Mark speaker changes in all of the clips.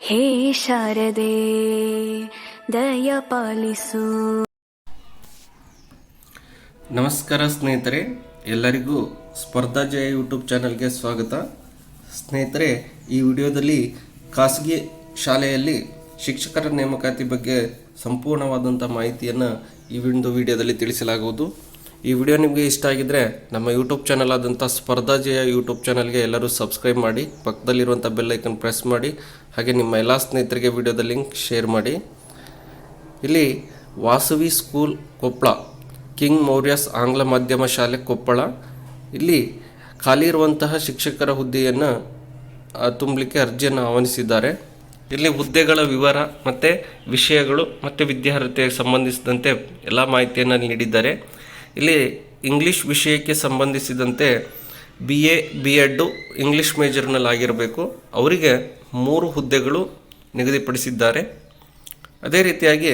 Speaker 1: ಹೇ ಶಾರದೆ, ದಯ ಪಾಲಿಸು.
Speaker 2: ನಮಸ್ಕಾರ ಸ್ನೇಹಿತರೆ, ಎಲ್ಲರಿಗೂ ಸ್ಪರ್ಧಾ ಜಯ ಯೂಟ್ಯೂಬ್ ಚಾನಲ್ಗೆ ಸ್ವಾಗತ. ಸ್ನೇಹಿತರೆ, ಈ ವಿಡಿಯೋದಲ್ಲಿ ಖಾಸಗಿ ಶಾಲೆಯಲ್ಲಿ ಶಿಕ್ಷಕರ ನೇಮಕಾತಿ ಬಗ್ಗೆ ಸಂಪೂರ್ಣವಾದಂಥ ಮಾಹಿತಿಯನ್ನು ಈ ಒಂದು ವಿಡಿಯೋದಲ್ಲಿ ತಿಳಿಸಲಾಗುವುದು. ಈ ವಿಡಿಯೋ ನಿಮಗೆ ಇಷ್ಟ ಆಗಿದ್ದರೆ ನಮ್ಮ ಯೂಟ್ಯೂಬ್ ಚಾನಲ್ ಆದಂಥ ಸ್ಪರ್ಧಾ ಜಯ ಯೂಟ್ಯೂಬ್ ಚಾನಲ್ಗೆ ಎಲ್ಲರೂ ಸಬ್ಸ್ಕ್ರೈಬ್ ಮಾಡಿ, ಪಕ್ಕದಲ್ಲಿರುವಂಥ ಬೆಲ್ ಐಕನ್ ಪ್ರೆಸ್ ಮಾಡಿ, ಹಾಗೆ ನಿಮ್ಮ ಎಲ್ಲ ಸ್ನೇಹಿತರಿಗೆ ವಿಡಿಯೋದ ಲಿಂಕ್ ಶೇರ್ ಮಾಡಿ. ಇಲ್ಲಿ ವಾಸವಿ ಸ್ಕೂಲ್ ಕೊಪ್ಪಳ ಕಿಂಗ್ ಮೌರ್ಯಸ್ ಆಂಗ್ಲ ಮಾಧ್ಯಮ ಶಾಲೆ ಕೊಪ್ಪಳ. ಇಲ್ಲಿ ಖಾಲಿ ಇರುವಂತಹ ಶಿಕ್ಷಕರ ಹುದ್ದೆಯನ್ನು ತುಂಬಲಿಕ್ಕೆ ಅರ್ಜಿಯನ್ನು ಆಹ್ವಾನಿಸಿದ್ದಾರೆ. ಇಲ್ಲಿ ಹುದ್ದೆಗಳ ವಿವರ ಮತ್ತು ವಿಷಯಗಳು ಮತ್ತು ವಿದ್ಯಾರ್ಹತೆಗೆ ಸಂಬಂಧಿಸಿದಂತೆ ಎಲ್ಲ ಮಾಹಿತಿಯನ್ನು ನೀಡಿದ್ದಾರೆ. ಇಲ್ಲಿ ಇಂಗ್ಲೀಷ್ ವಿಷಯಕ್ಕೆ ಸಂಬಂಧಿಸಿದಂತೆ B A B Ed English ಮೇಜರ್ನಲ್ಲಾಗಿರಬೇಕು. ಅವರಿಗೆ ಮೂರು ಹುದ್ದೆಗಳು ನಿಗದಿಪಡಿಸಿದ್ದಾರೆ. ಅದೇ ರೀತಿಯಾಗಿ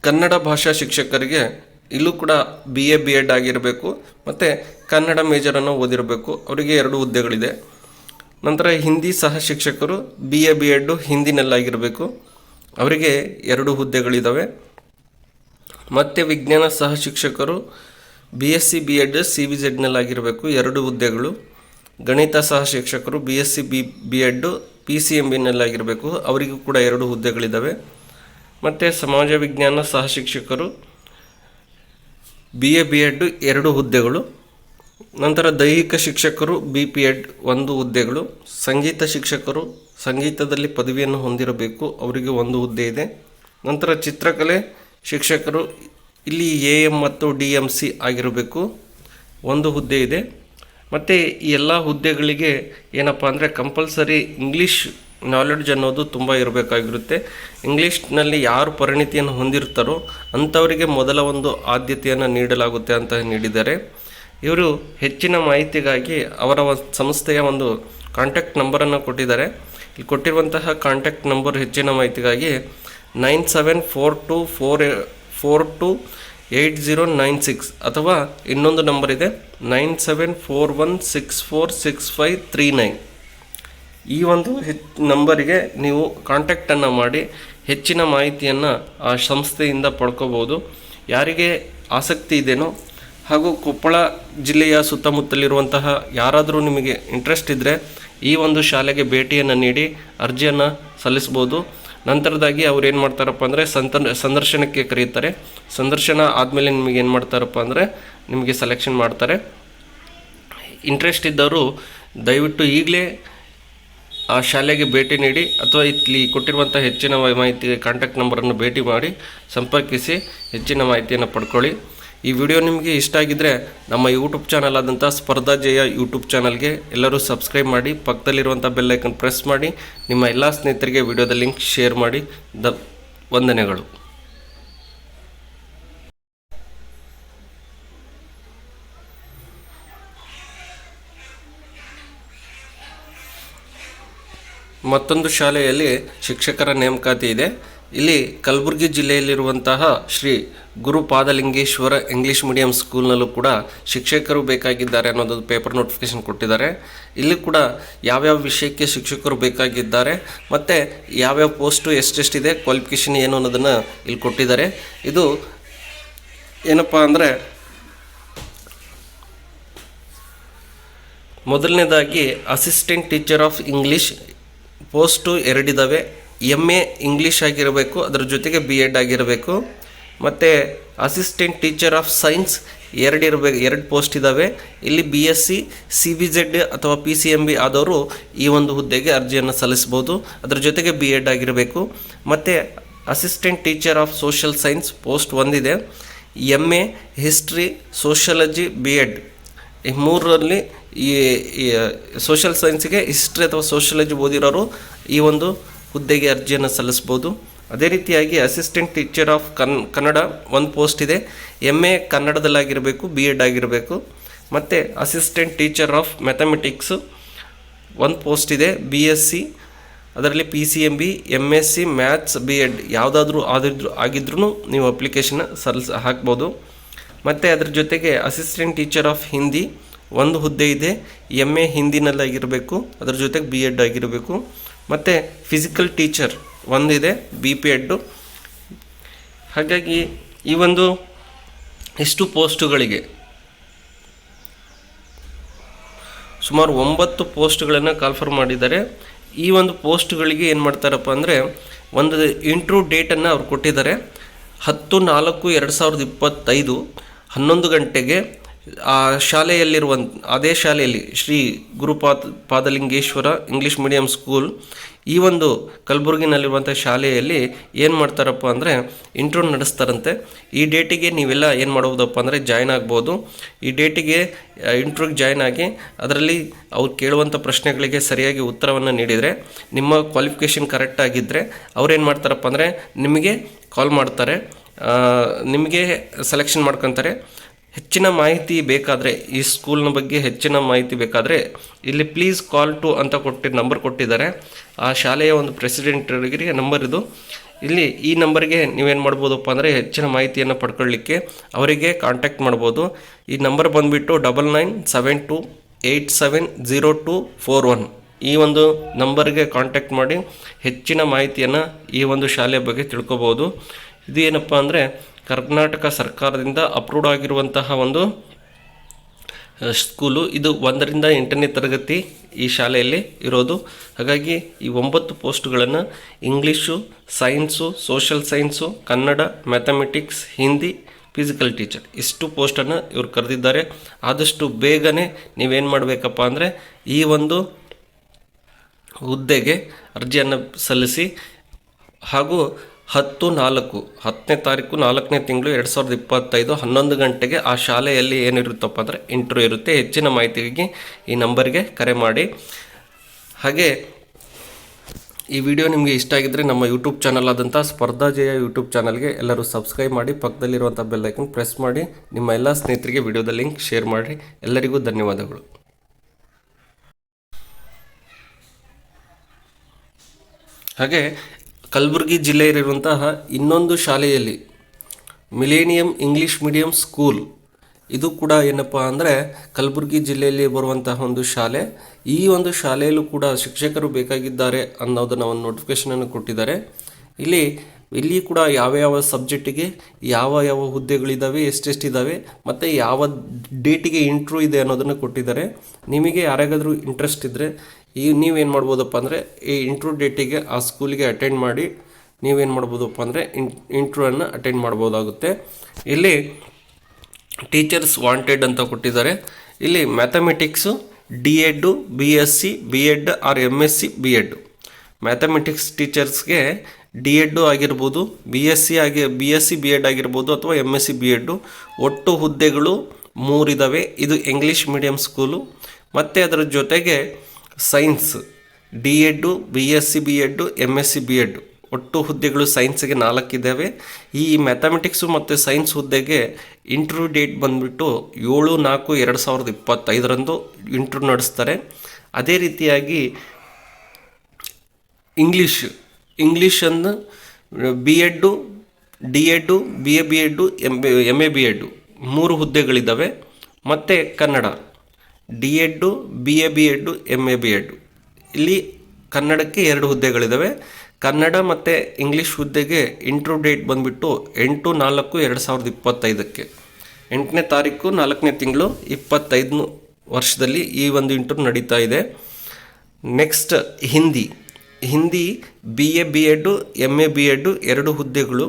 Speaker 2: ಕನ್ನಡ ಭಾಷಾ ಶಿಕ್ಷಕರಿಗೆ ಇಲ್ಲೂ ಕೂಡ ಬಿ ಎ ಬಿ ಎಡ್ ಆಗಿರಬೇಕು. ಮತ್ತು ಕನ್ನಡ ಮೇಜರನ್ನು ಓದಿರಬೇಕು. ಅವರಿಗೆ ಎರಡು ಹುದ್ದೆಗಳಿದೆ. ನಂತರ ಹಿಂದಿ ಸಹ ಶಿಕ್ಷಕರು ಬಿ ಎ ಬಿ ಎಡ್ಡು ಹಿಂದಿನಲ್ಲಾಗಿರಬೇಕು. ಅವರಿಗೆ ಎರಡು ಹುದ್ದೆಗಳಿದ್ದಾವೆ ಮತ್ತು ವಿಜ್ಞಾನ ಸಹ ಶಿಕ್ಷಕರು B S C B Ed C B ಜೆಡ್ನಲ್ಲಾಗಿರಬೇಕು ಎರಡು ಹುದ್ದೆಗಳು. ಗಣಿತ ಸಹ ಶಿಕ್ಷಕರು B S C B B Ed P C M ಬಿನಲ್ಲಾಗಿರಬೇಕು ಅವರಿಗೂ ಕೂಡ ಎರಡು ಹುದ್ದೆಗಳಿದ್ದಾವೆ ಮತ್ತು ಸಮಾಜ ವಿಜ್ಞಾನ ಸಹ ಶಿಕ್ಷಕರು ಬಿ ಎ ಬಿ ಎಡ್ ಎರಡು ಹುದ್ದೆಗಳು. ನಂತರ ದೈಹಿಕ ಶಿಕ್ಷಕರು ಬಿ ಪಿ ಎಡ್ ಒಂದು ಹುದ್ದೆಗಳು. ಸಂಗೀತ ಶಿಕ್ಷಕರು ಸಂಗೀತದಲ್ಲಿ ಪದವಿಯನ್ನು ಹೊಂದಿರಬೇಕು. ಅವರಿಗೆ ಒಂದು ಹುದ್ದೆ ಇದೆ. ನಂತರ ಚಿತ್ರಕಲೆ ಶಿಕ್ಷಕರು ಇಲ್ಲಿ ಎ ಎಂ ಮತ್ತು ಡಿ ಎಂ ಸಿ ಆಗಿರಬೇಕು. ಒಂದು ಹುದ್ದೆ ಇದೆ. ಮತ್ತು ಈ ಎಲ್ಲ ಹುದ್ದೆಗಳಿಗೆ ಏನಪ್ಪ ಅಂದರೆ ಕಂಪಲ್ಸರಿ ಇಂಗ್ಲೀಷ್ ನಾಲೆಡ್ಜ್ ಅನ್ನೋದು ತುಂಬ ಇರಬೇಕಾಗಿರುತ್ತೆ. ಇಂಗ್ಲೀಷ್ನಲ್ಲಿ ಯಾರು ಪರಿಣಿತಿಯನ್ನು ಹೊಂದಿರ್ತಾರೋ ಅಂಥವರಿಗೆ ಮೊದಲ ಒಂದು ಆದ್ಯತೆಯನ್ನು ನೀಡಲಾಗುತ್ತೆ ಅಂತ ನೀಡಿದ್ದಾರೆ. ಇವರು ಹೆಚ್ಚಿನ ಮಾಹಿತಿಗಾಗಿ ಅವರ ಸಂಸ್ಥೆಯ ಒಂದು ಕಾಂಟ್ಯಾಕ್ಟ್ ನಂಬರನ್ನು ಕೊಟ್ಟಿದ್ದಾರೆ. ಇಲ್ಲಿ ಕೊಟ್ಟಿರುವಂತಹ ಕಾಂಟ್ಯಾಕ್ಟ್ ನಂಬರ್ ಹೆಚ್ಚಿನ ಮಾಹಿತಿಗಾಗಿ nine seven four two four four two eight zero nine six ಅಥವಾ ಇನ್ನೊಂದು ನಂಬರ್ ಇದೆ nine seven four one six four six five three nine. ಈ ಒಂದು ಹೆಚ್ ನಂಬರಿಗೆ ನೀವು ಕಾಂಟ್ಯಾಕ್ಟನ್ನು ಮಾಡಿ ಹೆಚ್ಚಿನ ಮಾಹಿತಿಯನ್ನು ಆ ಸಂಸ್ಥೆಯಿಂದ ಪಡ್ಕೋಬೋದು ಯಾರಿಗೆ ಆಸಕ್ತಿ ಇದೆಯೋ ಹಾಗೂ ಕೊಪ್ಪಳ ಜಿಲ್ಲೆಯ ಸುತ್ತಮುತ್ತಲಿರುವಂತಹ ಯಾರಾದರೂ ನಿಮಗೆ ಇಂಟ್ರೆಸ್ಟ್ ಇದ್ದರೆ ಈ ಒಂದು ಶಾಲೆಗೆ ಭೇಟಿಯನ್ನು ನೀಡಿ, ಅರ್ಜಿಯನ್ನು ಸಲ್ಲಿಸ್ಬೋದು. ನಂತರದಾಗಿ ಅವ್ರು ಏನು ಮಾಡ್ತಾರಪ್ಪ ಅಂದರೆ ಸಂತ, ಸಂದರ್ಶನಕ್ಕೆ ಕರೀತಾರೆ. ಸಂದರ್ಶನ ಆದಮೇಲೆ ನಿಮಗೆ ಏನು ಮಾಡ್ತಾರಪ್ಪ ಅಂದರೆ ನಿಮಗೆ ಸೆಲೆಕ್ಷನ್ ಮಾಡ್ತಾರೆ. ಇಂಟ್ರೆಸ್ಟ್ ಇದ್ದವರು ದಯವಿಟ್ಟು ಈಗಲೇ ಆ ಶಾಲೆಗೆ ಭೇಟಿ ನೀಡಿ ಅಥವಾ ಇಲ್ಲಿ ಕೊಟ್ಟಿರುವಂಥ ಹೆಚ್ಚಿನ ಮಾಹಿತಿ ಕಾಂಟ್ಯಾಕ್ಟ್ ನಂಬರನ್ನು ಭೇಟಿ ಮಾಡಿ ಸಂಪರ್ಕಿಸಿ ಹೆಚ್ಚಿನ ಮಾಹಿತಿಯನ್ನು ಪಡ್ಕೊಳ್ಳಿ. ಈ ವಿಡಿಯೋ ನಿಮಗೆ ಇಷ್ಟ ಆಗಿದ್ದರೆ ನಮ್ಮ ಯೂಟ್ಯೂಬ್ ಚಾನಲ್ ಆದಂಥ ಸ್ಪರ್ಧಾ ಜಯ ಯೂಟ್ಯೂಬ್ ಚಾನಲ್ಗೆ ಎಲ್ಲರೂ ಸಬ್ಸ್ಕ್ರೈಬ್ ಮಾಡಿ, ಪಕ್ಕದಲ್ಲಿರುವಂಥ ಬೆಲ್ಲೈಕನ್ ಪ್ರೆಸ್ ಮಾಡಿ, ನಿಮ್ಮ ಎಲ್ಲ ಸ್ನೇಹಿತರಿಗೆ ವಿಡಿಯೋದ ಲಿಂಕ್ ಶೇರ್ ಮಾಡಿ. ದ ವಂದನೆಗಳು. ಮತ್ತೊಂದು ಶಾಲೆಯಲ್ಲಿ ಶಿಕ್ಷಕರ ನೇಮಕಾತಿ ಇದೆ. ಇಲ್ಲಿ ಕಲಬುರಗಿ ಜಿಲ್ಲೆಯಲ್ಲಿರುವಂತಹ ಶ್ರೀ ಗುರುಪಾದಲಿಂಗೇಶ್ವರ ಇಂಗ್ಲೀಷ್ ಮೀಡಿಯಂ ಸ್ಕೂಲ್ನಲ್ಲೂ ಕೂಡ ಶಿಕ್ಷಕರು ಬೇಕಾಗಿದ್ದಾರೆ ಅನ್ನೋದು ಪೇಪರ್ ನೋಟಿಫಿಕೇಶನ್ ಕೊಟ್ಟಿದ್ದಾರೆ. ಇಲ್ಲಿ ಕೂಡ ಯಾವ್ಯಾವ ವಿಷಯಕ್ಕೆ ಶಿಕ್ಷಕರು ಬೇಕಾಗಿದ್ದಾರೆ ಮತ್ತು ಯಾವ್ಯಾವ ಪೋಸ್ಟು ಎಷ್ಟೆಷ್ಟಿದೆ, ಕ್ವಾಲಿಫಿಕೇಷನ್ ಏನು ಅನ್ನೋದನ್ನು ಇಲ್ಲಿ ಕೊಟ್ಟಿದ್ದಾರೆ. ಇದು ಏನಪ್ಪ ಅಂದರೆ ಮೊದಲನೇದಾಗಿ assistant teacher of English post ಎರಡಿದ್ದಾವೆ M A English ಆಗಿರಬೇಕು, ಅದರ ಜೊತೆಗೆ ಬಿ ಎಡ್ ಆಗಿರಬೇಕು. ಮತ್ತು ಅಸಿಸ್ಟೆಂಟ್ ಟೀಚರ್ ಆಫ್ ಸೈನ್ಸ್ ಎರಡು ಇರಬೇಕು ಎರಡು ಪೋಸ್ಟ್ ಇದ್ದಾವೆ ಇಲ್ಲಿ B S C C B Z ಅಥವಾ ಪಿ ಸಿ ಎಂ ಬಿ ಆದವರು ಈ ಒಂದು ಹುದ್ದೆಗೆ ಅರ್ಜಿಯನ್ನು ಸಲ್ಲಿಸ್ಬೋದು ಅದರ ಜೊತೆಗೆ ಬಿ ಎಡ್ ಆಗಿರಬೇಕು. ಮತ್ತು assistant teacher of social science post ಒಂದಿದೆ. M A history sociology B Ed ಈ ಮೂರರಲ್ಲಿ ಈ ಸೋಷಿಯಲ್ ಸೈನ್ಸ್ಗೆ ಹಿಸ್ಟ್ರಿ ಅಥವಾ ಸೋಷಿಯಾಲಜಿ ಓದಿರೋರು ಈ ಒಂದು ಹುದ್ದೆಗೆ ಅರ್ಜಿಯನ್ನು ಸಲ್ಲಿಸ್ಬೋದು ಅದೇ ರೀತಿಯಾಗಿ ಅಸಿಸ್ಟೆಂಟ್ ಟೀಚರ್ ಆಫ್ ಕನ್, ಕನ್ನಡ ಒಂದು ಪೋಸ್ಟ್ ಇದೆ. ಎಂ ಎ ಕನ್ನಡದಲ್ಲಾಗಿರಬೇಕು ಬಿ ಎಡ್ ಆಗಿರಬೇಕು. ಮತ್ತು ಅಸಿಸ್ಟೆಂಟ್ ಟೀಚರ್ ಆಫ್ ಮ್ಯಾಥಮೆಟಿಕ್ಸು ಒಂದು ಪೋಸ್ಟ್ ಇದೆ ಬಿ ಎಸ್ ಸಿ ಅದರಲ್ಲಿ P C M B M S C maths B Ed ಯಾವುದಾದ್ರೂ ಆದಿದ್ರು ಆಗಿದ್ರೂ ನೀವು ಅಪ್ಲಿಕೇಶನ್ ಸಲ್ಸ್ ಹಾಕ್ಬೋದು. ಮತ್ತು ಅದ್ರ ಜೊತೆಗೆ ಅಸಿಸ್ಟೆಂಟ್ ಟೀಚರ್ ಆಫ್ ಹಿಂದಿ ಒಂದು ಹುದ್ದೆ ಇದೆ. ಎಂ ಎ ಹಿಂದಿನಲ್ಲಾಗಿರಬೇಕು, ಅದ್ರ ಜೊತೆಗೆ ಬಿ ಎಡ್ ಆಗಿರಬೇಕು. ಮತ್ತು ಫಿಸಿಕಲ್ ಟೀಚರ್ ಒಂದಿದೆ ಬಿ ಪಿ ಎಡ್ಡು ಹಾಗಾಗಿ ಈ ಒಂದು ಇಷ್ಟು ಪೋಸ್ಟುಗಳಿಗೆ ಸುಮಾರು ಒಂಬತ್ತು ಪೋಸ್ಟ್ಗಳನ್ನು ಕಾಲ್ಫರ್ ಮಾಡಿದ್ದಾರೆ. ಈ ಒಂದು ಪೋಸ್ಟ್ಗಳಿಗೆ ಏನು ಮಾಡ್ತಾರಪ್ಪ ಅಂದರೆ ಒಂದು ಇಂಟ್ರೂ ಡೇಟನ್ನು ಅವ್ರು ಕೊಟ್ಟಿದ್ದಾರೆ. ಹತ್ತು ನಾಲ್ಕು ಎರಡು ಸಾವಿರದ ಇಪ್ಪತ್ತೈದು ಹನ್ನೊಂದು ಗಂಟೆಗೆ ಆ ಶಾಲೆಯಲ್ಲಿರುವ ಅದೇ ಶಾಲೆಯಲ್ಲಿ Shri Gurupada, Padalingeshwara English medium school ಈ ಒಂದು ಕಲಬುರಗಿನಲ್ಲಿರುವಂಥ ಶಾಲೆಯಲ್ಲಿ ಏನು ಮಾಡ್ತಾರಪ್ಪ ಅಂದರೆ ಇಂಟ್ರೋ ನಡೆಸ್ತಾರಂತೆ. ಈ ಡೇಟಿಗೆ ನೀವೆಲ್ಲ ಏನು ಮಾಡ್ಬೋದಪ್ಪ ಅಂದರೆ ಜಾಯ್ನ್ ಆಗ್ಬೋದು. ಈ ಡೇಟಿಗೆ ಇಂಟ್ರೋಗೆ ಜಾಯ್ನ್ ಆಗಿ ಅದರಲ್ಲಿ ಅವ್ರು ಕೇಳುವಂಥ ಪ್ರಶ್ನೆಗಳಿಗೆ ಸರಿಯಾಗಿ ಉತ್ತರವನ್ನು ನೀಡಿದರೆ, ನಿಮ್ಮ ಕ್ವಾಲಿಫಿಕೇಷನ್ ಕರೆಕ್ಟ್ ಆಗಿದ್ದರೆ ಅವ್ರೇನು ಮಾಡ್ತಾರಪ್ಪ ಅಂದರೆ ನಿಮಗೆ ಕಾಲ್ ಮಾಡ್ತಾರೆ. ನಿಮಗೆ ಸೆಲೆಕ್ಷನ್ ಮಾಡ್ಕೊತಾರೆ. ಹೆಚ್ಚಿನ ಮಾಹಿತಿ ಬೇಕಾದರೆ, ಈ ಸ್ಕೂಲ್ನ ಬಗ್ಗೆ ಹೆಚ್ಚಿನ ಮಾಹಿತಿ ಬೇಕಾದರೆ, ಇಲ್ಲಿ ಪ್ಲೀಸ್ ಕಾಲ್ ಟು ಅಂತ ಕೊಟ್ಟಿ ನಂಬರ್ ಕೊಟ್ಟಿದ್ದಾರೆ. ಆ ಶಾಲೆಯ ಒಂದು ಪ್ರೆಸಿಡೆಂಟ್ರಿಗೆ ನಂಬರ್ ಇದು. ಇಲ್ಲಿ ಈ ನಂಬರ್ಗೆ ನೀವೇನು ಮಾಡ್ಬೋದಪ್ಪ ಅಂದರೆ ಹೆಚ್ಚಿನ ಮಾಹಿತಿಯನ್ನು ಪಡ್ಕೊಳ್ಳಿಕ್ಕೆ ಅವರಿಗೆ ಕಾಂಟ್ಯಾಕ್ಟ್ ಮಾಡ್ಬೋದು. ಈ ನಂಬರ್ ಬಂದುಬಿಟ್ಟು double nine seven two eight seven zero two four one ಈ ಒಂದು ನಂಬರ್ಗೆ ಕಾಂಟ್ಯಾಕ್ಟ್ ಮಾಡಿ ಹೆಚ್ಚಿನ ಮಾಹಿತಿಯನ್ನು ಈ ಒಂದು ಶಾಲೆಯ ಬಗ್ಗೆ ತಿಳ್ಕೊಬೋದು. ಇದು ಏನಪ್ಪ ಅಂದರೆ ಕರ್ನಾಟಕ ಸರ್ಕಾರದಿಂದ ಅಪ್ರೂವ್ಡ್ ಆಗಿರುವಂತಹ ಒಂದು ಸ್ಕೂಲು ಇದು ಒಂದರಿಂದ ಎಂಟನೇ ತರಗತಿ ಈ ಶಾಲೆಯಲ್ಲಿ ಇರೋದು. ಹಾಗಾಗಿ ಈ ಒಂಬತ್ತು ಪೋಸ್ಟ್ಗಳನ್ನು English science social science Kannada mathematics Hindi physical teacher ಇಷ್ಟು ಪೋಸ್ಟನ್ನು ಇವರು ಕರೆದಿದ್ದಾರೆ. ಆದಷ್ಟು ಬೇಗನೆ ನೀವೇನು ಮಾಡಬೇಕಪ್ಪ ಅಂದರೆ ಈ ಒಂದು ಹುದ್ದೆಗೆ ಅರ್ಜಿಯನ್ನು ಸಲ್ಲಿಸಿ ಹಾಗೂ ಹತ್ತು ನಾಲ್ಕು, ಹತ್ತನೇ ತಾರೀಕು ನಾಲ್ಕನೇ ತಿಂಗಳು ಎರಡು ಸಾವಿರದ ಇಪ್ಪತ್ತೈದು ಹನ್ನೊಂದು ಗಂಟೆಗೆ ಆ ಶಾಲೆಯಲ್ಲಿ ಏನಿರುತ್ತಪ್ಪ ಅಂದರೆ ಇಂಟರ್ವ್ಯೂ ಇರುತ್ತೆ. ಹೆಚ್ಚಿನ ಮಾಹಿತಿಗೆ ಈ ನಂಬರ್ಗೆ ಕರೆ ಮಾಡಿ. ಹಾಗೆ ಈ ವಿಡಿಯೋ ನಿಮಗೆ ಇಷ್ಟ ಆಗಿದ್ದರೆ ನಮ್ಮ ಯೂಟ್ಯೂಬ್ ಚಾನಲ್ ಆದಂಥ ಸ್ಪರ್ಧಾ ಜಯ ಯೂಟ್ಯೂಬ್ ಚಾನಲ್ಗೆ ಎಲ್ಲರೂ ಸಬ್ಸ್ಕ್ರೈಬ್ ಮಾಡಿ ಪಕ್ಕದಲ್ಲಿರುವಂಥ ಬೆಲ್ಲೈಕನ್ ಪ್ರೆಸ್ ಮಾಡಿ, ನಿಮ್ಮ ಎಲ್ಲ ಸ್ನೇಹಿತರಿಗೆ ವಿಡಿಯೋದ ಲಿಂಕ್ ಶೇರ್ ಮಾಡಿ. ಎಲ್ಲರಿಗೂ ಧನ್ಯವಾದಗಳು. ಹಾಗೆ ಕಲಬುರಗಿ ಜಿಲ್ಲೆಯಲ್ಲಿರುವಂತಹ ಇನ್ನೊಂದು ಶಾಲೆಯಲ್ಲಿ ಮಿಲೇನಿಯಂ ಇಂಗ್ಲೀಷ್ ಮೀಡಿಯಂ ಸ್ಕೂಲ್. ಇದು ಕೂಡ ಏನಪ್ಪ ಅಂದರೆ ಕಲಬುರಗಿ ಜಿಲ್ಲೆಯಲ್ಲಿ ಬರುವಂತಹ ಒಂದು ಶಾಲೆ. ಈ ಒಂದು ಶಾಲೆಯಲ್ಲೂ ಕೂಡ ಶಿಕ್ಷಕರು ಬೇಕಾಗಿದ್ದಾರೆ ಅನ್ನೋದನ್ನು ಒಂದು ನೋಟಿಫಿಕೇಶನನ್ನು ಕೊಟ್ಟಿದ್ದಾರೆ. ಇಲ್ಲಿ ಇಲ್ಲಿ ಕೂಡ ಯಾವ ಯಾವ ಸಬ್ಜೆಕ್ಟಿಗೆ ಯಾವ ಯಾವ ಹುದ್ದೆಗಳಿದ್ದಾವೆ ಎಷ್ಟೆಷ್ಟಿದ್ದಾವೆ ಮತ್ತು ಯಾವ ಡೇಟಿಗೆ ಇಂಟ್ರೂ ಇದೆ ಅನ್ನೋದನ್ನು ಕೊಟ್ಟಿದ್ದಾರೆ. ನಿಮಗೆ ಯಾರಿಗಾದರೂ ಇಂಟ್ರೆಸ್ಟ್ ಇದ್ದರೆ ಈ ನೀವೇನು ಮಾಡ್ಬೋದಪ್ಪ ಅಂದರೆ ಈ ಇಂಟ್ರೂ ಡೇಟಿಗೆ ಆ ಸ್ಕೂಲಿಗೆ ಅಟೆಂಡ್ ಮಾಡಿ ನೀವೇನು ಮಾಡ್ಬೋದಪ್ಪ ಅಂದರೆ ಇನ್ ಇಂಟ್ರೂವನ್ನು ಅಟೆಂಡ್ ಮಾಡ್ಬೋದಾಗುತ್ತೆ. ಇಲ್ಲಿ ಟೀಚರ್ಸ್ ವಾಂಟೆಡ್ ಅಂತ ಕೊಟ್ಟಿದ್ದಾರೆ. ಇಲ್ಲಿ mathematics D Ed B S C B Ed or M S C B Ed mathematics ಟೀಚರ್ಸ್ಗೆ D Ed ಆಗಿರ್ಬೋದು ಬಿ ಎಸ್ ಸಿ ಆಗಿ B S C B Ed ಆಗಿರ್ಬೋದು ಅಥವಾ M S C B Ed ಒಟ್ಟು ಹುದ್ದೆಗಳು ಮೂರಿದ್ದಾವೆ ಇದು ಇಂಗ್ಲೀಷ್ ಮೀಡಿಯಂ ಸ್ಕೂಲು ಮತ್ತು ಅದರ ಜೊತೆಗೆ science D Ed B S C B Ed M S C B Ed ಒಟ್ಟು ಹುದ್ದೆಗಳು ಸೈನ್ಸ್ಗೆ ನಾಲ್ಕಿದ್ದಾವೆ. ಈ ಮ್ಯಾಥಮೆಟಿಕ್ಸು ಮತ್ತು ಸೈನ್ಸ್ ಹುದ್ದೆಗೆ ಇಂಟರ್ವ್ಯೂ ಡೇಟ್ ಬಂದುಬಿಟ್ಟು ಏಳು ನಾಲ್ಕು ಎರಡು ಸಾವಿರದ ಇಪ್ಪತ್ತೈದರಂದು ಇಂಟರ್ವ್ಯೂ ನಡೆಸ್ತಾರೆ. ಅದೇ ರೀತಿಯಾಗಿ ಇಂಗ್ಲೀಷ್ ಇಂಗ್ಲೀಷನ್ನು B Ed D Ed B A B Ed M M A B Ed ಮೂರು ಹುದ್ದೆಗಳಿದ್ದಾವೆ. ಮತ್ತು Kannada. D Ed B A B Ed M A B Ed ಇಲ್ಲಿ ಕನ್ನಡಕ್ಕೆ ಎರಡು ಹುದ್ದೆಗಳಿದ್ದಾವೆ ಕನ್ನಡ ಮತ್ತು ಇಂಗ್ಲೀಷ್ ಹುದ್ದೆಗೆ ಇಂಟ್ರೂ ಡೇಟ್ ಬಂದುಬಿಟ್ಟು ಎಂಟು, ನಾಲ್ಕು, ಎರಡು ಸಾವಿರದ ಇಪ್ಪತ್ತೈದಕ್ಕೆ. ಎಂಟನೇ ತಾರೀಕು, ನಾಲ್ಕನೇ ತಿಂಗಳು, ಇಪ್ಪತ್ತೈದನೇ ವರ್ಷದಲ್ಲಿ ಈ ಒಂದು ಇಂಟ್ರೂ ನಡೀತಾ ಇದೆ. Next Hindi. Hindi B A B Ed M A B Ed ಎರಡು ಹುದ್ದೆಗಳು.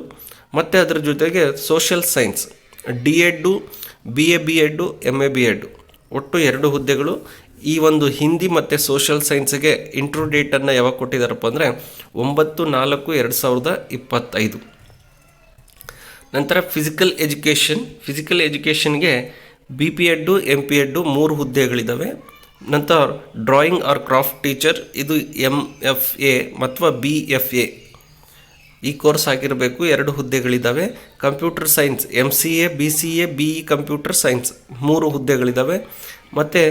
Speaker 2: ಮತ್ತು ಅದರ ಜೊತೆಗೆ social science D Ed B A B Ed M A B Ed ಒಟ್ಟು ಎರಡು ಹುದ್ದೆಗಳು. ಈ ಒಂದು ಹಿಂದಿ ಮತ್ತು ಸೋಷಿಯಲ್ ಸೈನ್ಸ್ಗೆ ಇಂಟ್ರೂ ಡೇಟನ್ನು ಯಾವಾಗ ಕೊಟ್ಟಿದ್ದಾರಪ್ಪ ಅಂದರೆ ಒಂಬತ್ತು ನಾಲ್ಕು ಎರಡು ಸಾವಿರದ ಇಪ್ಪತ್ತೈದು. ನಂತರ physical education physical ಎಜುಕೇಷನ್ಗೆ B P Ed M P Ed ಮೂರು ಹುದ್ದೆಗಳಿದ್ದಾವೆ ನಂತರ ಡ್ರಾಯಿಂಗ್ ಆರ್ ಕ್ರಾಫ್ಟ್ ಟೀಚರ್ ಇದು ಎಂ ಎಫ್ ಎ ಅಥವಾ ಬಿ ಎಫ್ ಎ ಈ ಕೋರ್ಸ್ ಆಗಿರಬೇಕು, ಎರಡು ಹುದ್ದೆಗಳಿದ್ದಾವೆ computer science M C A B C A B E computer science ಮೂರು ಹುದ್ದೆಗಳಿದ್ದಾವೆ ಮತ್ತು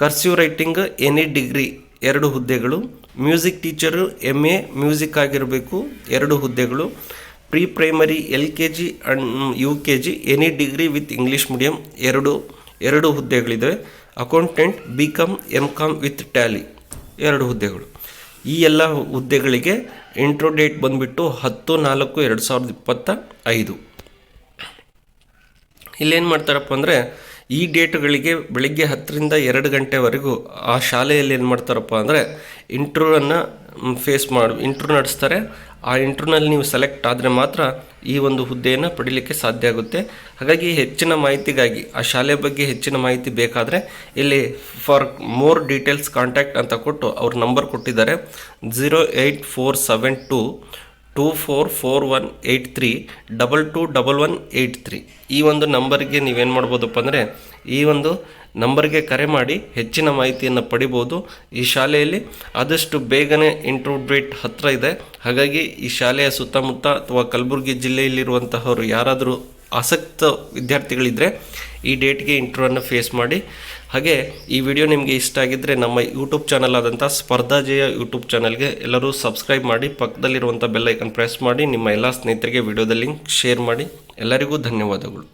Speaker 2: ಕರ್ಸ್ಯೂ ರೈಟಿಂಗ್ ಎನಿ ಡಿಗ್ರಿ ಎರಡು ಹುದ್ದೆಗಳು. Music teacher M A music ಆಗಿರಬೇಕು, ಎರಡು ಹುದ್ದೆಗಳು. Pre primary L K G and U K G any degree with English medium ಎರಡು ಎರಡು ಹುದ್ದೆಗಳಿದ್ದಾವೆ accountant B Com M Com with Tally ಎರಡು ಹುದ್ದೆಗಳು. ಈ ಎಲ್ಲ ಹುದ್ದೆಗಳಿಗೆ ಇಂಟ್ರೋ ಡೇಟ್ ಬಂದುಬಿಟ್ಟು ಹತ್ತು ನಾಲ್ಕು ಎರಡು ಸಾವಿರದ ಇಪ್ಪತ್ತ ಐದು. ಇಲ್ಲೇನು ಮಾಡ್ತಾರಪ್ಪ ಅಂದರೆ ಈ ಡೇಟ್ಗಳಿಗೆ ಬೆಳಿಗ್ಗೆ ಹತ್ತರಿಂದ ಎರಡು ಗಂಟೆವರೆಗೂ ಆ ಶಾಲೆಯಲ್ಲಿ ಏನು ಮಾಡ್ತಾರಪ್ಪ ಅಂದರೆ ಇಂಟ್ರ್ಯೂವನ್ನು ಫೇಸ್ ಮಾಡಿ ಇಂಟ್ರೂ ನಡೆಸ್ತಾರೆ. ಆ ಇಂಟ್ರೂನಲ್ಲಿ ನೀವು ಸೆಲೆಕ್ಟ್ ಆದರೆ ಮಾತ್ರ ಈ ಒಂದು ಹುದ್ದೆಯನ್ನು ಪಡೀಲಿಕ್ಕೆ ಸಾಧ್ಯ ಆಗುತ್ತೆ. ಹಾಗಾಗಿ ಹೆಚ್ಚಿನ ಮಾಹಿತಿಗಾಗಿ, ಆ ಶಾಲೆ ಬಗ್ಗೆ ಹೆಚ್ಚಿನ ಮಾಹಿತಿ ಬೇಕಾದರೆ ಇಲ್ಲಿ ಫಾರ್ ಮೋರ್ ಡೀಟೇಲ್ಸ್ ಕಾಂಟ್ಯಾಕ್ಟ್ ಅಂತ ಕೊಟ್ಟು ಅವ್ರ ನಂಬರ್ ಕೊಟ್ಟಿದ್ದಾರೆ. Zero eight four seven two two four four one eight three double two double one eight three ಈ ಒಂದು ನಂಬರ್ಗೆ ನೀವೇನು ಮಾಡ್ಬೋದಪ್ಪ ಅಂದರೆ ಈ ಒಂದು ನಂಬರ್ಗೆ ಕರೆ ಮಾಡಿ ಹೆಚ್ಚಿನ ಮಾಹಿತಿಯನ್ನು ಪಡಿಬೋದು ಈ ಶಾಲೆಯಲ್ಲಿ ಆದಷ್ಟು ಬೇಗನೆ ಇಂಟ್ರೂ ಡೇಟ್ ಹತ್ತಿರ ಇದೆ. ಹಾಗಾಗಿ ಈ ಶಾಲೆಯ ಸುತ್ತಮುತ್ತ ಅಥವಾ ಕಲಬುರಗಿ ಜಿಲ್ಲೆಯಲ್ಲಿರುವಂತಹವರು ಯಾರಾದರೂ ಆಸಕ್ತ ವಿದ್ಯಾರ್ಥಿಗಳಿದ್ದರೆ ಈ ಡೇಟ್ಗೆ ಇಂಟ್ರೂವನ್ನು ಫೇಸ್ ಮಾಡಿ. ಹಾಗೆ ಈ ವಿಡಿಯೋ ನಿಮಗೆ ಇಷ್ಟ ಆಗಿದ್ದರೆ ನಮ್ಮ ಯೂಟ್ಯೂಬ್ ಚಾನಲ್ ಆದಂಥ ಸ್ಪರ್ಧಾಜಯ ಯೂಟ್ಯೂಬ್ ಚಾನಲ್ಗೆ ಎಲ್ಲರೂ ಸಬ್ಸ್ಕ್ರೈಬ್ ಮಾಡಿ ಪಕ್ಕದಲ್ಲಿರುವಂಥ ಬೆಲ್ಲೈಕನ್ ಪ್ರೆಸ್ ಮಾಡಿ, ನಿಮ್ಮ ಎಲ್ಲ ಸ್ನೇಹಿತರಿಗೆ ವಿಡಿಯೋದ ಲಿಂಕ್ ಶೇರ್ ಮಾಡಿ. ಎಲ್ಲರಿಗೂ ಧನ್ಯವಾದಗಳು.